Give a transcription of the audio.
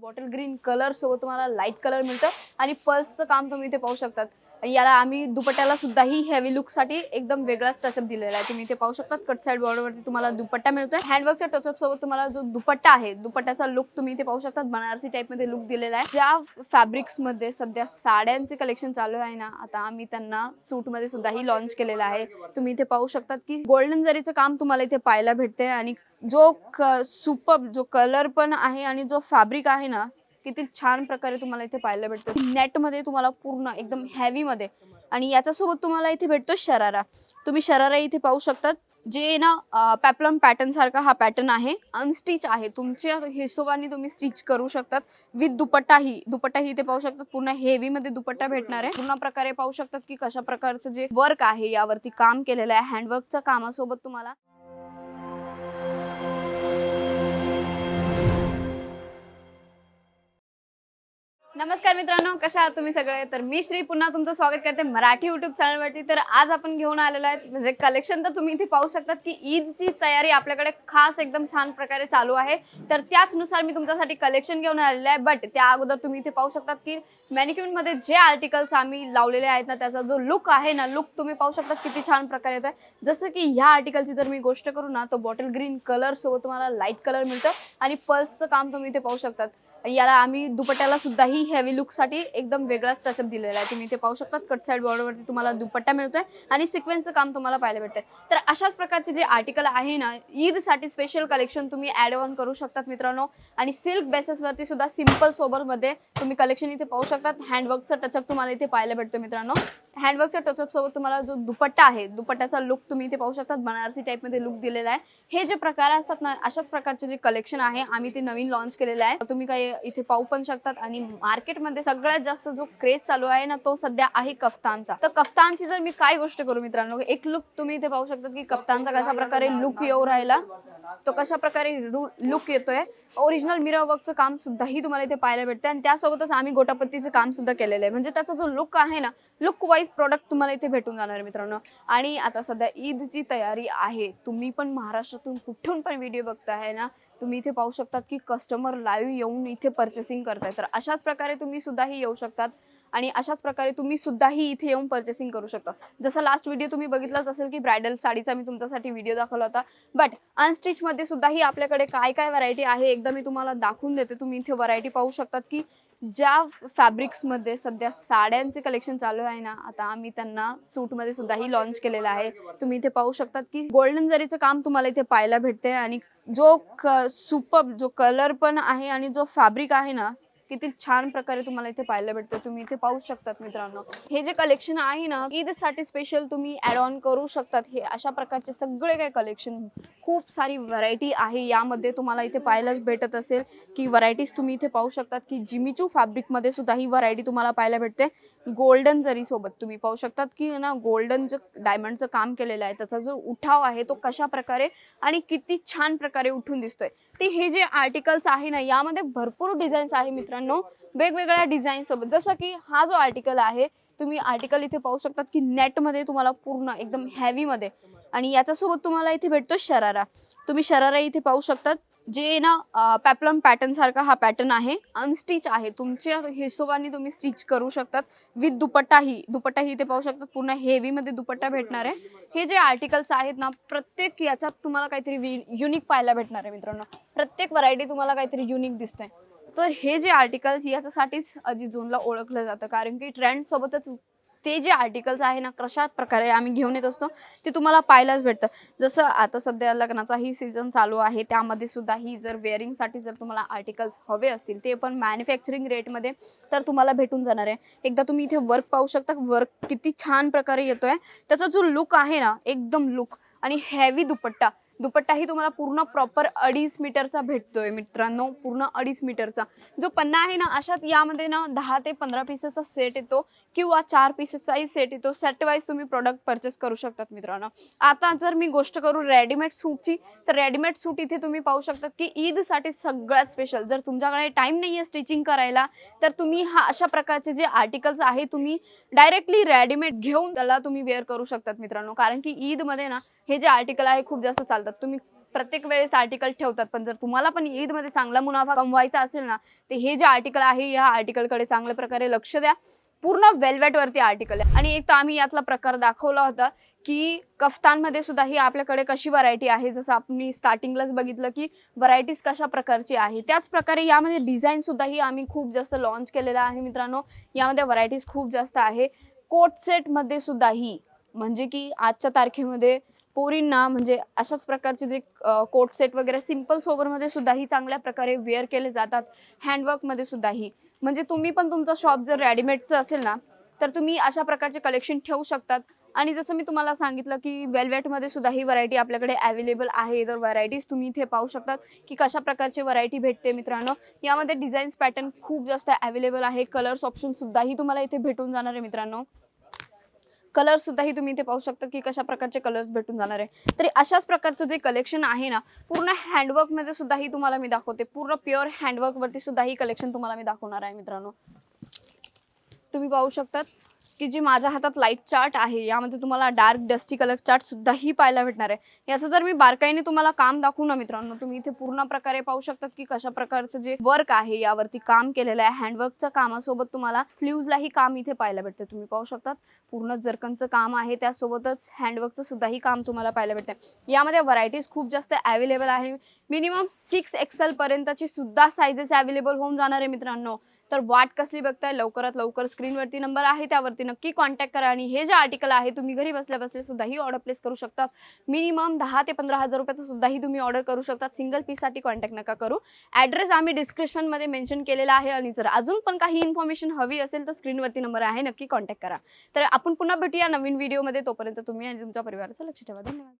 Bottle green colour सोबत तुम्हाला light colour मिळतं. आणि पल्सचं काम तुम्ही इथे पाहू शकतात. आणि याला आम्ही दुपट्ट्याला सुद्धाही हेवी लुकसाठी एकदम वेगळाच टचअप दिलेला आहे. तुम्ही इथे पाहू शकतात कट साईड बॉर्डरवरती तुम्हाला दुपट्टा मिळतोय. हँडवर्कच्या टचअप सोबत तुम्हाला जो दुपट्टा आहे दुपट्ट्याचा लुक तुम्ही इथे पाहू शकतात. बनारसी टाईपमध्ये लुक दिलेला आहे. ज्या फॅब्रिक्समध्ये सध्या साड्यांचे कलेक्शन चालू आहे ना आता आम्ही त्यांना सूटमध्ये सुद्धाही लॉन्च केलेलं आहे. तुम्ही इथे पाहू शकतात की गोल्डन जरीचं काम तुम्हाला इथे पाहायला भेटते आणि जो सुपर जो कलर पण आहे आणि जो फॅब्रिक आहे ना किती छान प्रकारे तुम्हाला इथे पाहायला भेटतो. नेटमध्ये तुम्हाला पूर्ण एकदम हॅवीमध्ये आणि याच्यासोबत तुम्हाला इथे भेटतो शरारा. तुम्ही शरारा इथे पाहू शकतात. जे ना पॅपलम पॅटर्न सारखा हा पॅटर्न आहे. अनस्टिच आहे. तुमच्या हिशोबाने तुम्ही स्टिच करू शकतात. विथ दुपट्टाही दुपट्टाही इथे पाहू शकतात. पूर्ण हेवीमध्ये दुपट्टा भेटणार आहे. पूर्ण प्रकारे पाहू शकतात की कशा प्रकारचं जे वर्क आहे यावरती काम केलेलं आहे. हँडवर्कच्या कामासोबत तुम्हाला नमस्कार मित्रांनो कशा आहात तुम्ही सगळे? तर मी श्री पुन्हा तुमचं स्वागत करते मराठी युट्यूब चॅनलवरती तर आज आपण घेऊन आलेलो आहे म्हणजे कलेक्शन तर तुम्ही इथे पाहू शकतात की ईदची तयारी आपल्याकडे खास एकदम छान प्रकारे चालू आहे. तर त्याचनुसार मी तुमच्यासाठी कलेक्शन घेऊन आलेलं आहे बट त्या अगोदर तुम्ही इथे पाहू शकतात की मॅनिक्युनमध्ये जे आर्टिकल्स आम्ही लावलेले आहेत ना त्याचा जो लुक आहे ना लुक तुम्ही पाहू शकता किती छान प्रकारे येत आहे जसं की ह्या आर्टिकलची जर मी गोष्ट करू ना तो बॉटल ग्रीन कलर सोबत तुम्हाला लाइट कलर मिळतं आणि पल्सचं काम तुम्ही इथे पाहू शकतात. याला आम्ही दुपट्ट्याला सुद्धाही हेवी लुकसाठी एकदम वेगळाच टचअप दिलेला आहे. तुम्ही इथे पाहू शकतात कट साईड बॉर्डरवरती तुम्हाला दुपट्टा मिळतोय आणि सिक्वेन्सचं काम तुम्हाला पाहायला भेटतंय. तर अशाच प्रकारचे जे आर्टिकल आहे ना ईदसाठी स्पेशल कलेक्शन तुम्ही ॲड ऑन करू शकतात मित्रांनो. आणि सिल्क बेसेसवरती सुद्धा सिंपल सोबरमध्ये तुम्ही कलेक्शन इथे पाहू शकतात. हँडवर्कचा टचअप तुम्हाला इथे पाहायला भेटतो मित्रांनो. हँडवर्कच्या टचअप सोबत तुम्हाला जो दुपट्टा आहे दुपट्ट्याचा लुक तुम्ही इथे पाहू शकतात. बनारसी टाईपमध्ये लुक दिलेला आहे. हे जे प्रकार असतात ना अशाच प्रकारचे जे कलेक्शन आहे आम्ही ते नवीन लॉन्च केलेलं आहे. तुम्ही काही इथे पाहू पण शकतात. आणि मार्केटमध्ये सगळ्यात जास्त जो क्रेज चालू आहे ना तो सध्या आहे कफ्तानचा. तर कफ्तानची जर मी काय गोष्ट करू मित्रांनो एक लुक तुम्ही इथे पाहू शकतात की कफ्तानचा कशा प्रकारे लुक येऊ राहिला. तो कशा प्रकारे लुक येतोय. ओरिजिनल मिरर वर्कचं काम सुद्धाही तुम्हाला इथे पाहायला भेटते आणि त्यासोबतच आम्ही गोटापत्तीचं काम सुद्धा केलेलं आहे. म्हणजे त्याचा जो लुक आहे ना लुक वाईज प्रोडक्ट तुम्हाला इथे भेटून जाणार मित्रांनो. आणि आता सध्या ईदची तयारी आहे. तुम्ही पण महाराष्ट्रातून कुठून पण व्हिडिओ बघताय ना तुम्ही इथे पाहू शकतात की कस्टमर लाईव्ह येऊन इथे पर्चेसिंग करताय. तर अशाच प्रकारे तुम्ही सुद्धाही येऊ शकतात. आणि अशाच प्रकारे तुम्ही सुद्धाही इथे येऊन पर्चेसिंग करू शकता. जसं लास्ट व्हिडिओ तुम्ही बघितलाच असेल की ब्रायडल साडीचा मी तुमच्यासाठी व्हिडिओ दाखवला होता. बट अनस्टिचमध्ये सुद्धाही आपल्याकडे काय काय व्हरायटी आहे एकदा मी तुम्हाला दाखवून देते. तुम्ही इथे व्हरायटी पाहू शकतात की ज्या फॅब्रिक्समध्ये सध्या साड्यांचे कलेक्शन चालू आहे ना आता आम्ही त्यांना सूटमध्ये सुद्धाही लॉन्च केलेलं आहे. तुम्ही इथे पाहू शकतात की गोल्डन जरीचं काम तुम्हाला इथे पाहायला भेटते आणि जो सुपर जो कलर पण आहे आणि जो फॅब्रिक आहे ना किती छान प्रकारे तुम्हाला इथे पाहायला भेटतं. तुम्ही इथे पाहू शकतात मित्रांनो. हे जे कलेक्शन आहे ना ईदसाठी स्पेशल तुम्ही ऍड ऑन करू शकतात. हे अशा प्रकारचे सगळे काही कलेक्शन खूप सारी व्हरायटी आहे. यामध्ये तुम्हाला इथे पाहायलाच भेटत असेल की व्हरायटीज तुम्ही इथे पाहू शकतात की जिमीचू फॅब्रिकमध्ये सुद्धा ही व्हरायटी तुम्हाला पाहायला भेटते. गोल्डन जरी सोबत तुम्ही पाहू शकतात की ना गोल्डन जे डायमंडचं काम केलेलं आहे त्याचा जो उठाव आहे तो कशा प्रकारे आणि किती छान प्रकारे उठून दिसतोय. ते हे जे आर्टिकल्स आहे ना यामध्ये भरपूर डिझाईन्स आहे मित्रांनो. वेगवेगळ्या डिझाईन सोबत. जसं की हा जो आर्टिकल आहे तुम्ही आर्टिकल इथे पाहू शकतात की नेटमध्ये तुम्हाला पूर्ण एकदम हॅवीमध्ये आणि याच्यासोबत तुम्हाला इथे भेटतो शरारा. तुम्ही शरारा इथे पाहू शकतात. जे ना पॅपलम पॅटर्न सारखा हा पॅटर्न आहे. अनस्टिच आहे. तुमच्या हिशोबाने तुम्ही स्टिच करू शकतात. विथ दुपट्टाही दुपट्टाही इथे पाहू शकतात. पूर्ण हेवीमध्ये दुपट्टा भेटणार आहे. हे जे आर्टिकल्स आहेत ना प्रत्येक याच्यात तुम्हाला काहीतरी युनिक पाहायला भेटणार आहे मित्रांनो. प्रत्येक व्हरायटी तुम्हाला काहीतरी युनिक दिसते तर हे जे आर्टिकल्स याच्यासाठीच अजित झोनला ओळखलं जातं. कारण की ट्रेंड सोबतच ते जे आर्टिकल्स आहे ना कशा प्रकारे आम्ही घेऊन येत असतो ते तुम्हाला पाहायलाच भेटतं. जसं आता सध्या लग्नाचाही सीझन चालू आहे त्यामध्ये सुद्धा ही जर वेअरिंगसाठी जर तुम्हाला आर्टिकल्स हवे असतील ते पण मॅन्युफॅक्चरिंग रेटमध्ये तर तुम्हाला भेटून जाणार आहे. एकदा तुम्ही इथे वर्क पाहू शकता वर्क किती छान प्रकारे येतोय. त्याचा जो लुक आहे ना एकदम लुक आणि हॅवी दुपट्टा दुपट्टाही तुम्हाला पूर्ण प्रॉपर अडीच मीटरचा भेटतोय मित्रांनो पूर्ण अडीच मीटरचा. जो पन्ना आहे ना अशात यामध्ये ना दहा ते पंधरा पीसेसचा सेट येतो किंवा चार पीसेसचाही सेट येतो. सेट वाईज तुम्ही प्रोडक्ट परचेस करू शकतात मित्रांनो. आता जर मी गोष्ट करू रेडीमेड सूटची तर रेडीमेड सूट इथे तुम्ही पाहू शकतात की ईदसाठी सगळ्यात स्पेशल जर तुमच्याकडे टाईम नाही आहे स्टिचिंग करायला तर तुम्ही हा अशा प्रकारचे जे आर्टिकल्स आहे तुम्ही डायरेक्टली रेडीमेड घेऊन त्याला तुम्ही वेअर करू शकतात मित्रांनो. कारण की ईदमध्ये ना हे जे आर्टिकल आहे खूप जास्त चालतात. तुम्ही प्रत्येक वेळेस आर्टिकल ठेवतात पण जर तुम्हाला पण ईदमध्ये चांगला मुनाफा कमवायचा असेल ना तर हे जे आर्टिकल आहे या आर्टिकलकडे चांगल्या प्रकारे लक्ष द्या. पूर्ण वेलवेटवरती आर्टिकल आहे. आणि एक तर आम्ही यातला प्रकार दाखवला होता की कफ्तानमध्ये सुद्धा ही आपल्याकडे कशी व्हरायटी आहे? जसं आपण स्टार्टिंगलाच बघितलं की व्हरायटीज कशा प्रकारची आहे. त्याच प्रकारे यामध्ये डिझाईन सुद्धाही आम्ही खूप जास्त लॉन्च केलेला आहे मित्रांनो. यामध्ये व्हरायटीज खूप जास्त आहे. कोट सेटमध्ये सुद्धाही म्हणजे की आजच्या तारखेमध्ये पोरींना म्हणजे अशाच प्रकारचे जे कोट सेट वगैरे सिंपल सोबरमध्ये सुद्धाही चांगल्या प्रकारे वेअर केले जातात. हँडवर्कमध्ये सुद्धाही म्हणजे तुम्ही पण तुमचं शॉप जर रेडीमेडचं असेल ना तर तुम्ही अशा प्रकारचे कलेक्शन ठेवू शकतात. आणि जसं मी तुम्हाला सांगितलं की वेलवेटमध्ये सुद्धा ही व्हरायटी आपल्याकडे अवेलेबल आहे. तर व्हरायटीज तुम्ही इथे पाहू शकतात की कशा प्रकारची व्हरायटी भेटते मित्रांनो. यामध्ये डिझाईन्स पॅटर्न खूप जास्त अवेलेबल आहे. कलर्स ऑप्शन सुद्धाही तुम्हाला इथे भेटून जाणार आहे मित्रांनो. कलर सुद्धाही तुम्ही इथे पाहू शकता की कशा प्रकारचे कलर्स भेटून जाणार आहे. तरी अशाच प्रकारचं जे कलेक्शन आहे ना पूर्ण हँडवर्कमध्ये सुद्धाही तुम्हाला मी दाखवते. पूर्ण प्युअर हँडवर्कवरती सुद्धा ही कलेक्शन तुम्हाला मी दाखवणार आहे मित्रांनो. तुम्ही पाहू शकतात. की जी माझ्या हातात लाइट चार्ट आहे यामध्ये तुम्हाला डार्क डस्टी कलर चार्ट सुद्धाही पाहायला भेटणार आहे. याचं जर मी बारकाईने तुम्हाला काम दाखवू ना मित्रांनो तुम्ही इथे पूर्ण प्रकारे पाहू शकतात की कशा प्रकारचं जे वर्क आहे यावरती काम केलेलं आहे. हँडवर्कच्या कामासोबत तुम्हाला स्लीव्जलाही काम इथे पाहायला भेटते. तुम्ही पाहू शकतात पूर्ण जरकनचं काम आहे त्यासोबतच हँडवर्कचं सुद्धाही काम तुम्हाला पाहायला भेटते. यामध्ये व्हरायटीज खूप जास्त अवेलेबल आहे. मिनिमम सिक्स एक्सेल पर्यंतची सुद्धा सायझेस अवेलेबल होऊन जाणार आहे मित्रांनो. तर वाट कसली बघताय? लवकरात लवकर स्क्रीनवरती नंबर आहे त्यावरती नक्की कॉन्टॅक्ट करा आणि हे जे आर्टिकल आहे तुम्ही घरी बसल्या बसल्या सुद्धाही ऑर्डर प्लेस करू शकता मिनिमम दहा ते पंधरा हजार रुपयाचं सुद्धाही तुम्ही ऑर्डर करू शकता सिंगल पीससाठी कॉन्टॅक्ट नका करू. ॲड्रेस आम्ही डिस्क्रिप्शनमध्ये मेन्शन केलेला आहे आणि जर अजून पण काही इन्फॉर्मेशन हवी असेल तर स्क्रीनवरती नंबर आहे नक्की कॉन्टॅक्ट करा. तर आपण पुन्हा भेटूया नवीन व्हिडिओमध्ये तोपर्यंत तुम्ही आणि तुमच्या परिवाराचं लक्ष ठेवा. धन्यवाद.